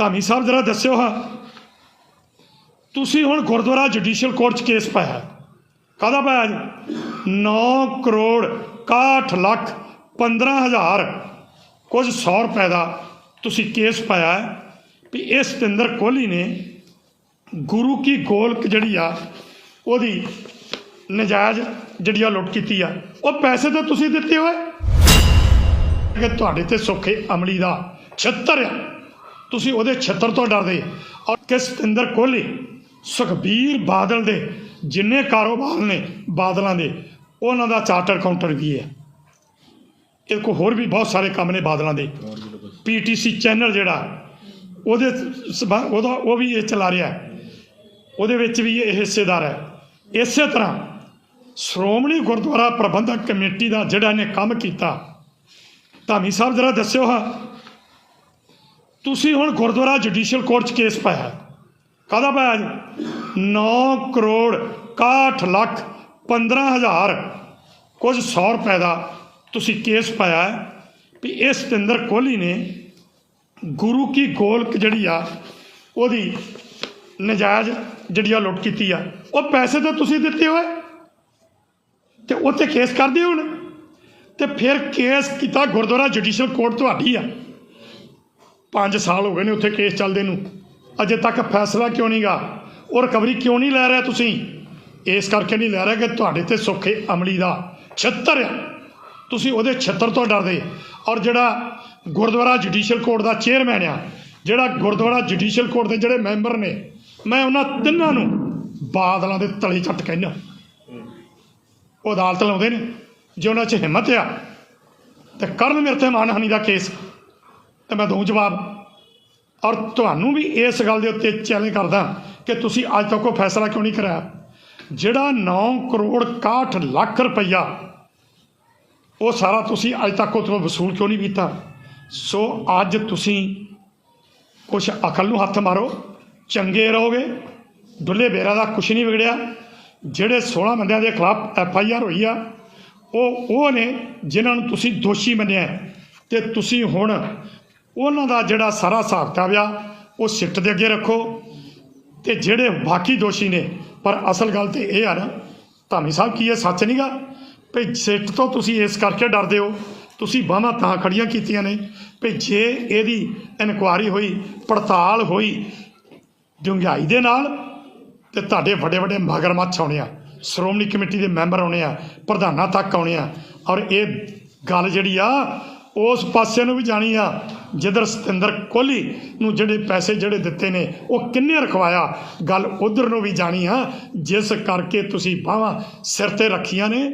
ਧਾਮੀ ਸਾਹਿਬ, ਜਰਾ ਦੱਸਿਓ ਹਾਂ। ਤੁਸੀਂ ਹੁਣ ਗੁਰਦੁਆਰਾ ਜੁਡੀਸ਼ੀਅਲ ਕੋਰਟ 'ਚ ਕੇਸ ਪਾਇਆ। ਕਾਹਦਾ ਪਾਇਆ ਜੀ 9 ਕਰੋੜ 61 ਲੱਖ 15 ਹਜ਼ਾਰ, ਕੁਝ 100 ਰੁਪਏ ਦਾ ਤੁਸੀਂ ਕੇਸ ਪਾਇਆ ਵੀ ਇਹ ਸਤਿੰਦਰ ਕੋਹਲੀ ਨੇ ਗੁਰੂ ਕੀ ਗੋਲਕ ਜਿਹੜੀ ਆ, ਉਹਦੀ ਨਜਾਇਜ਼ ਜਿਹੜੀ ਆ ਲੁੱਟ ਕੀਤੀ ਆ। ਉਹ ਪੈਸੇ ਤਾਂ ਤੁਸੀਂ ਦਿੱਤੇ ਹੋਏ। ਕਿ ਤੁਹਾਡੇ ਤੇ ਸੁੱਖੇ ਅਮਲੀ ਦਾ ਛੱਤਰ ਆ। ਤੁਸੀਂ ਉਹਦੇ ਛੱਤਰ ਤੋਂ ਡਰਦੇ। ਔਰ ਕਿ ਸਤਿੰਦਰ ਕੋਹਲੀ, ਸੁਖਬੀਰ ਬਾਦਲ ਦੇ ਜਿੰਨੇ ਕਾਰੋਬਾਰ ਨੇ ਬਾਦਲਾਂ ਦੇ, ਉਹਨਾਂ ਦਾ ਚਾਰਟਰ ਕਾਊਂਟਰ ਵੀ ਹੈ? ਇਹ ਕੋ ਹੋਰ ਵੀ ਬਹੁਤ ਸਾਰੇ ਕੰਮ ਨੇ ਬਾਦਲਾਂ ਦੇ। ਪੀਟੀਸੀ ਚੈਨਲ ਜਿਹੜਾ, ਉਹਦੇ ਸਬੰ- ਉਹਦਾ, ਉਹ ਵੀ ਇਹ ਚਲਾ ਰਿਹਾ। ਉਹਦੇ ਵਿੱਚ ਵੀ ਇਹ ਹਿੱਸੇਦਾਰ ਹੈ। ਇਸੇ ਤਰ੍ਹਾਂ ਸ਼੍ਰੋਮਣੀ ਗੁਰਦੁਆਰਾ ਪ੍ਰਬੰਧਕ ਕਮੇਟੀ ਦਾ ਜਿਹੜਾ ਇਹਨੇ ਕੰਮ ਕੀਤਾ, ਧਾਮੀ ਸਾਹਿਬ ਜਰਾ ਦੱਸਿਓ ਹਾਂ। ਤੁਸੀਂ ਹੁਣ ਗੁਰਦੁਆਰਾ ਜੁਡੀਸ਼ੀਅਲ ਕੋਰਟ 'ਚ ਕੇਸ ਪਾਇਆ। ਕਾਹਦਾ ਪਾਇਆ ਜੀ? 9 ਕਰੋੜ 61 ਲੱਖ 15 ਹਜ਼ਾਰ, ਕੁਝ 100 ਰੁਪਏ ਦਾ ਤੁਸੀਂ ਕੇਸ ਪਾਇਆ ਵੀ ਇਹ ਸਤਿੰਦਰ ਕੋਹਲੀ ਨੇ ਗੁਰੂ ਕੀ ਗੋਲਕ ਜਿਹੜੀ ਆ, ਉਹਦੀ ਨਜਾਇਜ਼ ਜਿਹੜੀ ਆ ਲੁੱਟ ਕੀਤੀ ਆ। ਉਹ ਪੈਸੇ ਤਾਂ ਤੁਸੀਂ ਦਿੱਤੇ ਹੋਏ। ਤੇ ਉੱਤੇ ਕੇਸ ਕਰਦੇ ਹੁਣ। ਤੇ ਫਿਰ ਕੇਸ ਕੀਤਾ ਗੁਰਦੁਆਰਾ ਜੁਡੀਸ਼ੀਅਲ ਕੋਰਟ ਤੁਹਾਡੀ ਆ। 5 ਸਾਲ ਹੋ ਗਏ ਨੇ ਉੱਥੇ ਕੇਸ ਚੱਲਦੇ ਨੂੰ। ਅਜੇ ਤੱਕ ਫੈਸਲਾ ਕਿਉਂ ਨਹੀਂਗਾ? ਉਹ ਰਿਕਵਰੀ ਕਿਉਂ ਨਹੀਂ ਲੈ ਰਿਹਾ ਤੁਸੀਂ? ਇਸ ਕਰਕੇ ਨਹੀਂ ਲੈ ਰਿਹਾ ਕਿ ਤੁਹਾਡੇ ਤੇ ਸੁੱਖੇ ਅਮਲੀ ਦਾ ਛੱਤਰ ਆ। ਤੁਸੀਂ ਉਹਦੇ ਛੱਤਰ ਤੋਂ ਡਰਦੇ। ਔਰ ਜਿਹੜਾ ਗੁਰਦੁਆਰਾ ਜੁਡੀਸ਼ੀਅਲ ਕੋਰਟ ਦਾ ਚੇਅਰਮੈਨ ਆ, ਜਿਹੜਾ ਗੁਰਦੁਆਰਾ ਜੁਡੀਸ਼ੀਅਲ ਕੋਰਟ ਦੇ ਜਿਹੜੇ ਮੈਂਬਰ ਨੇ, ਮੈਂ ਉਹਨਾਂ ਤਿੰਨਾਂ ਨੂੰ ਬਾਦਲਾਂ ਦੇ ਤਲੇ ਚੱਟ ਕਹਿੰਦਾ ਉਹ ਅਦਾਲਤ ਲਾਉਂਦੇ ਨੇ। ਜੇ ਉਹਨਾਂ 'ਚ ਹਿੰਮਤ ਆ, ਤੇ ਕਰਨ ਮੇਰੇ ਤੇ ਮਾਨਹਾਨੀ ਦਾ ਕੇਸ। ਤੇ ਮੈਂ ਦਊਂ ਜਵਾਬ। ਔਰ ਤੁਹਾਨੂੰ ਵੀ ਇਸ ਗੱਲ ਦੇ ਉੱਤੇ ਚੈਲੰਜ ਕਰਦਾ ਕਿ ਤੁਸੀਂ ਅੱਜ ਤੱਕ ਕੋਈ ਫੈਸਲਾ ਕਿਉਂ ਨਹੀਂ ਕਰਾਇਆ? ਜਿਹੜਾ 9 ਕਰੋੜ 61 ਲੱਖ ਰੁਪਈਆ, ਉਹ ਸਾਰਾ ਤੁਸੀਂ ਅੱਜ ਤੱਕ ਉਹ ਤੋਂ ਵਸੂਲ ਕਿਉਂ ਨਹੀਂ ਕੀਤਾ? ਸੋ ਅੱਜ ਤੁਸੀਂ ਕੁਛ ਅਕਲ ਨੂੰ ਹੱਥ ਮਾਰੋ, ਚੰਗੇ ਰਹੋਗੇ, ਦੁੱਲੇ ਬੇਰਾ ਦਾ ਕੁਛ ਨਹੀਂ ਵਿਗੜਿਆ। ਜਿਹੜੇ 16 ਬੰਦਿਆਂ ਦੇ ਖਿਲਾਫ ਐਫ ਆਈ ਆਰ ਹੋਈ ਆ, ਉਹ ਉਹ ਨੇ ਜਿਨ੍ਹਾਂ ਨੂੰ ਤੁਸੀਂ ਦੋਸ਼ੀ ਮੰਨਿਆ ਹੈ। ਤੇ ਤੁਸੀਂ ਹੁਣ ਉਹਨਾਂ ਦਾ ਜਿਹੜਾ ਸਾਰਾ ਹਿਸਾਬ ਕਿਤਾਬ ਆ, ਉਹ ਸਿੱਟ ਦੇ ਅੱਗੇ ਰੱਖੋ। ਤੇ ਜਿਹੜੇ ਬਾਕੀ ਦੋਸ਼ੀ ਨੇ, ਪਰ ਅਸਲ ਗੱਲ ਤੇ ਇਹ ਆ ਨਾ, ਧਾਮੀ ਸਾਹਿਬ ਕੀ ਇਹ ਸੱਚ ਨਹੀਂਗਾ ਭਈ ਸਿੱਟ ਤੋਂ ਤੁਸੀਂ ਇਸ ਕਰਕੇ ਡਰਦੇ ਹੋ, ਤੁਸੀਂ ਬਾਹਾਂ ਤਾਂ ਖੜੀਆਂ ਕੀਤੀਆਂ ਨੇ, ਭਈ ਜੇ ਇਹਦੀ ਇਨਕੁਆਰੀ ਹੋਈ, ਪੜਤਾਲ ਹੋਈ, ਡੂੰਘਾਈ ਦੇ ਨਾਲ, ਤੇ ਤੁਹਾਡੇ ਵੱਡੇ ਵੱਡੇ ਮਗਰਮੱਛ ਆਉਣੇ ਆ, ਸ਼੍ਰੋਮਣੀ ਕਮੇਟੀ ਦੇ ਮੈਂਬਰ ਆਉਣੇ ਆ, ਪ੍ਰਧਾਨਾਂ ਤੱਕ ਆਉਣੇ ਆ, ਔਰ ਇਹ ਗੱਲ ਜਿਹੜੀ ਆ ਉਸ ਪਾਸੇ ਨੂੰ ਵੀ ਜਾਣੀ ਆ, ਜਿੱਧਰ ਸਤਿੰਦਰ ਕੋਹਲੀ ਨੂੰ ਜਿਹੜੇ ਪੈਸੇ ਜਿਹੜੇ ਦਿੱਤੇ ਨੇ, ਉਹ ਕਿੰਨੇ ਰਖਵਾਇਆ? ਗੱਲ ਉਧਰ ਨੂੰ ਵੀ ਜਾਣੀ ਆ, ਜਿਸ ਕਰਕੇ ਤੁਸੀਂ ਬਾਹਾਂ ਸਿਰ ਤੇ ਰੱਖੀਆਂ ਨੇ।